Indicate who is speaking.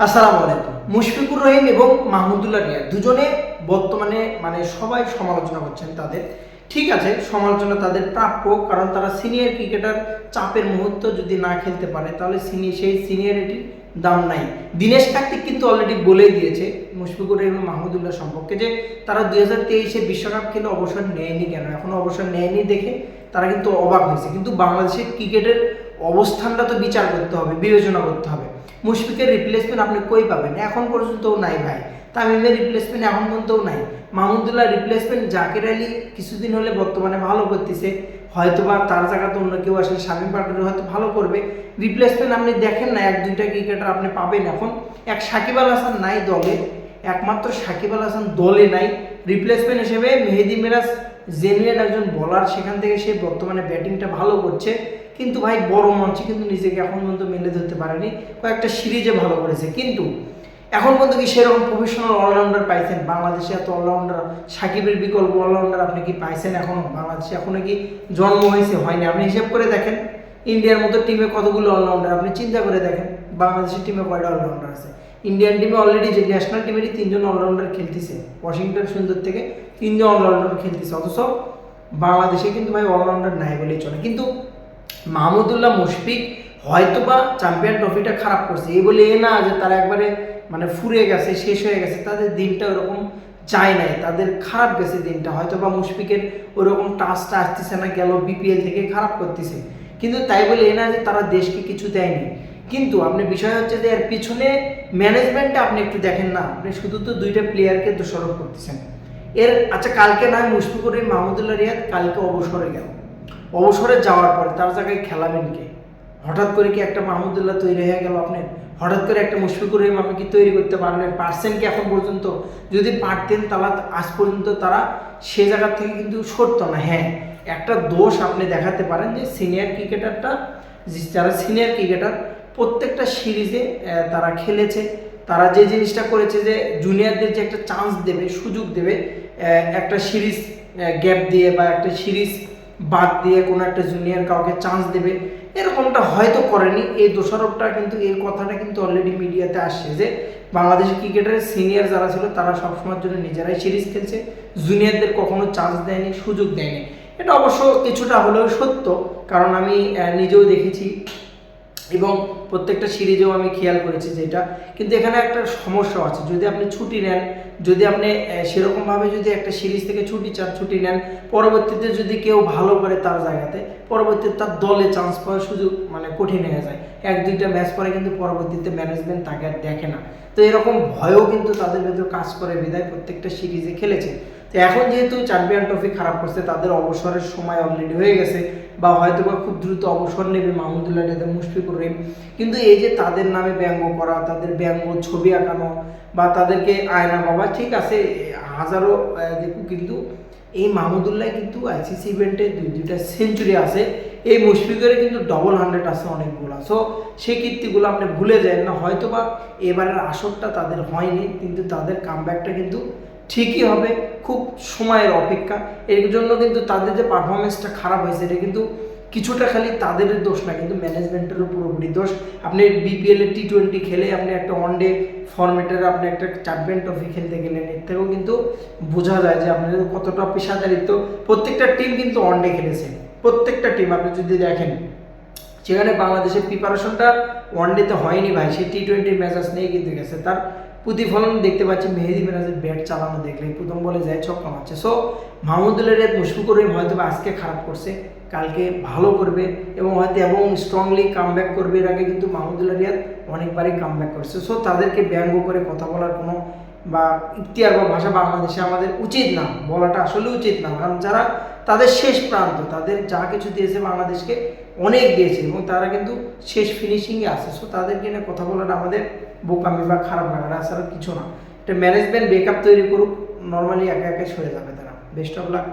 Speaker 1: আসসালামু আলাইকুম। মুশফিকুর রহিম এবং মাহমুদুল্লাহ রিয়া দুজনে বর্তমানে মানে সবাই সমালোচনা করছেন তাদের। ঠিক আছে, সমালোচনা তাদের প্রাপ্য, কারণ তারা সিনিয়র ক্রিকেটার চাপের মুহূর্ত যদি না খেলতে পারে, তাহলে সিনি সেই সিনিয়রিটির দাম নাই। দিনেশ কার্তিক কিন্তু অলরেডি বলেই দিয়েছে মুশফিকুর রহিম মাহমুদুল্লাহ সম্পর্কে যে তারা দুই হাজার তেইশে বিশ্বকাপ খেলে অবসর নেয়নি কেন? এখনও অবসর নেয়নি দেখে তারা কিন্তু অবাক হয়েছে। কিন্তু বাংলাদেশের ক্রিকেটের অবস্থানটা তো বিচার করতে হবে, বিবেচনা করতে হবে। মুশফিকের রিপ্লেসমেন্ট আপনি কই পাবেন? এখন পর্যন্তও নাই ভাই। তামিমের রিপ্লেসমেন্ট এখন পর্যন্তও নাই। মাহমুদুল্লাহ রিপ্লেসমেন্ট জাকির আলী কিছুদিন হলে বর্তমানে ভালো করতেছে। হয়তো বা তার জায়গাতে অন্য কেউ আসলে শামীম পাটোয়ারি হয়তো ভালো করবে। রিপ্লেসমেন্ট আপনি দেখেন না, এক দুইটা ক্রিকেটার আপনি পাবেন এখন। এক সাকিব আল হাসান নাই দলে। একমাত্র সাকিব আল হাসান দলে নাই। রিপ্লেসমেন্ট হিসেবে মেহেদি মিরাজ জেনুইন একজন বলার সেখান থেকে সে বর্তমানে ব্যাটিংটা ভালো করছে। কিন্তু ভাই, বড় মঞ্চে কিন্তু নিজেকে এখন পর্যন্ত মেলে ধরতে পারেনি। কয়েকটা সিরিজে ভালো করেছে। কিন্তু এখন পর্যন্ত কি সেরকম প্রফেশনাল অলরাউন্ডার পাইছেন? বাংলাদেশে এত অলরাউন্ডার সাকিবের বিকল্প অলরাউন্ডার আপনি কি পাইছেন এখনও? বাংলাদেশে এখনও কি জন্ম হয়েছে? হয়নি। আপনি হিসেব করে দেখেন। ইন্ডিয়ার মতো টিমে কতগুলো অলরাউন্ডার আপনি চিন্তা করে দেখেন। বাংলাদেশের টিমে কয়টা অলরাউন্ডার আছে? ইন্ডিয়ান টিমে অলরেডি যে ন্যাশনাল টিমেরই তিনজন অলরাউন্ডার খেলতেছে। ওয়াশিংটন সুন্দর থেকে তিনজন অলরাউন্ডার খেলতেছে। অথচ বাংলাদেশে কিন্তু ভাই অলরাউন্ডার নাই বলেই চলে। কিন্তু মাহমুদুল্লাহ মুশফিক হয়তো বা চ্যাম্পিয়ন ট্রফিটা খারাপ করছে। এই বলে এ না যে তারা একবারে মানে ফুরে গেছে, শেষ হয়ে গেছে। তাদের দিনটা ওরকম যায় নাই। তাদের খারাপ গেছে দিনটা। হয়তো বা মুশফিকের ওরকম টাচটা আসতেছে না, গেল বিপিএল থেকে খারাপ করতেছে। কিন্তু তাই বলে এ না যে তারা দেশকে কিছু দেয়নি। কিন্তু আপনি বিষয় হচ্ছে যে এর পিছনে ম্যানেজমেন্টটা আপনি একটু দেখেন না। আপনি শুধু তো দুইটা প্লেয়ারকে দোষারোপ করতেছেন। এর আচ্ছা কালকে নয় মুশফিকুর রহিম, মাহমুদুল্লাহ রিয়াদ কালকে অবসরে গেল। অবসরে যাওয়ার পরে তার জায়গায় খেলাবেন কে? হঠাৎ করে কি একটা মাহমুদুল্লাহ তৈরি হয়ে গেল আপনি হঠাৎ করে একটা মুশফিকুর রহিম আপনি কি তৈরি করতে পারলেন? পারছেন কি এখন পর্যন্ত? যদি পারতেন তাহলে আজ পর্যন্ত তারা সে জায়গা থেকে কিন্তু সরতো না। হ্যাঁ একটা দোষ আপনি দেখাতে পারেন যে সিনিয়র ক্রিকেটারটা যারা সিনিয়র ক্রিকেটার প্রত্যেকটা সিরিজে তারা খেলেছে। তারা যে জিনিসটা করেছে যে জুনিয়রদের যে একটা চান্স দেবে, সুযোগ দেবে একটা সিরিজ গ্যাপ দিয়ে বা একটা সিরিজ বাদ দিয়ে কোনো একটা জুনিয়র কাউকে চান্স দেবে, এরকমটা হয়তো করেনি। এই দোষারোপটা কিন্তু, এই কথাটা কিন্তু অলরেডি মিডিয়াতে আসছে যে বাংলাদেশের ক্রিকেটের সিনিয়র যারা ছিল, তারা সবসময়ের জন্য নিজেরাই সিরিজ খেলছে। জুনিয়রদের কখনো চান্স দেয়নি, সুযোগ দেয়নি। এটা অবশ্য কিছুটা হলেও সত্য, কারণ আমি নিজেও দেখেছি এবং প্রত্যেকটা সিরিজেও আমি খেয়াল করেছি যেটা। কিন্তু এখানে একটা সমস্যা আছে, যদি আপনি ছুটি নেন, যদি আপনি সেরকমভাবে যদি একটা সিরিজ থেকে ছুটি চান, ছুটি নেন, পরবর্তীতে যদি কেউ ভালো করে তার জায়গাতে, পরবর্তীতে তার দলে চান্স পাওয়ার সুযোগ মানে কঠিন হয়ে যায়। এক, দুইটা ম্যাচ পরে কিন্তু পরবর্তীতে ম্যানেজমেন্ট তাকে আর দেখে না। তো এরকম ভয়ও কিন্তু তাদের ভেতর কাজ করে, বিদায় প্রত্যেকটা সিরিজে খেলেছে। এখন যেহেতু চ্যাম্পিয়ন ট্রফি খারাপ করছে, তাদের অবসরের সময় অলরেডি হয়ে গেছে বা হয়তো বা খুব দ্রুত অবসর নেবে মাহমুদুল্লাহ নেতা মুশফিকুর রহিম। কিন্তু এই যে তাদের নামে ব্যঙ্গ করা, তাদের ব্যঙ্গ ছবি আঁকানো বা তাদেরকে আয়না বাবা, ঠিক আছে, হাজারো কিন্তু এই মাহমুদুল্লাহ কিন্তু আইসিসি ইভেন্টে দুই, দুইটা সেঞ্চুরি আছে। এই মুশফিকের কিন্তু ডবল হান্ড্রেড আছে অনেকগুলো। সো সেই কীর্তিগুলো আপনি ভুলে যায় না হয়তো বা এবারের আসরটা তাদের হয়নি, কিন্তু তাদের কামব্যাকটা কিন্তু ঠিকই হবে, খুব সময়ের অপেক্ষা। এর জন্য কিন্তু তাদের যে পারফরমেন্সটা খারাপ হয়েছে, এটা কিন্তু কিছুটা খালি তাদের দোষ না, কিন্তু ম্যানেজমেন্টেরও পুরোপুরি দোষ। আপনি বিপিএল এর টি টোয়েন্টি খেলে আপনি একটা ওয়ানডে ফরম্যাটের আপনি একটা চ্যাম্পিয়ন ট্রফি খেলতে গেলেন, এর থেকেও কিন্তু বোঝা যায় যে আপনাদের কতটা পেশাদারিত্ব। প্রত্যেকটা টিম কিন্তু ওয়ানডে খেলেছে, প্রত্যেকটা টিম আপনি যদি দেখেন, সেখানে বাংলাদেশের প্রিপারেশনটা ওয়ান ওয়ানডেতে হয়নি ভাই সে টি টোয়েন্টির ম্যাচেস নিয়ে কিন্তু গেছে। তার প্রতিফলন দেখতে পাচ্ছি, মেহেদি মিরাজের ব্যাট চালানো দেখলে প্রথম বলে যায় ছক্কা মারছে সো মাহমুদুল্লাহ রেদ মুশফিকুর রহিম হয়তো আজকে খারাপ করছে, কালকে ভালো করবে এবং হয়তো এবং স্ট্রংলি কাম ব্যাক করবে। এর আগে কিন্তু মাহমুদুল্লাহ রিয়াদ অনেকবারই কাম ব্যাক করছে। সো তাদেরকে ব্যঙ্গ করে কথা বলার কোনো বা ইফতিয়ার বা ভাষা বাংলাদেশে আমাদের উচিত না, বলাটা আসলে উচিত না। কারণ যারা তাদের শেষ প্রান্ত, তাদের যা কিছু দিয়েছে বাংলাদেশকে অনেক দিয়েছে এবং তারা কিন্তু শেষ ফিনিশিংয়ে আসে সো তাদেরকে নিয়ে কথা বলাটা আমাদের বোকামি বা খারাপ লাগাটা আসলে কিছু না। এটা ম্যানেজমেন্ট বেকআপ তৈরি করুক নর্মালি একা একে সরে যাবে তারা। Best of luck